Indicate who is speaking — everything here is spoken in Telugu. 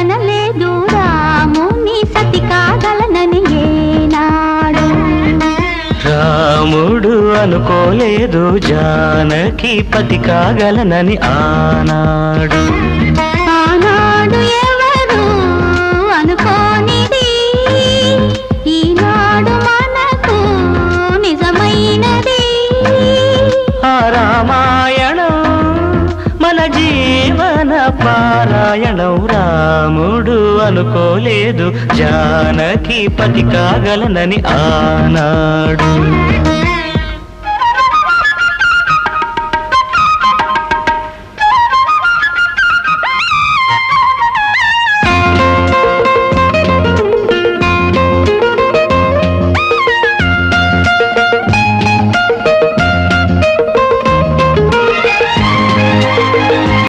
Speaker 1: అనుకోలేదు రాముని సతి కాగలనని ఏనాడు.
Speaker 2: రాముడు అనుకోలేదు జానకి పతి కాగలనని ఆనాడు.
Speaker 1: ఆనాడు ఎవరు అనుకోనిది? ఈనాడు మనకు నిజమైనది.
Speaker 2: ఆ రామాయణం మన జీవన పారాయణం రాముడు అనుకోలేదు. జానకి పతి కాగలనని ఆనాడు.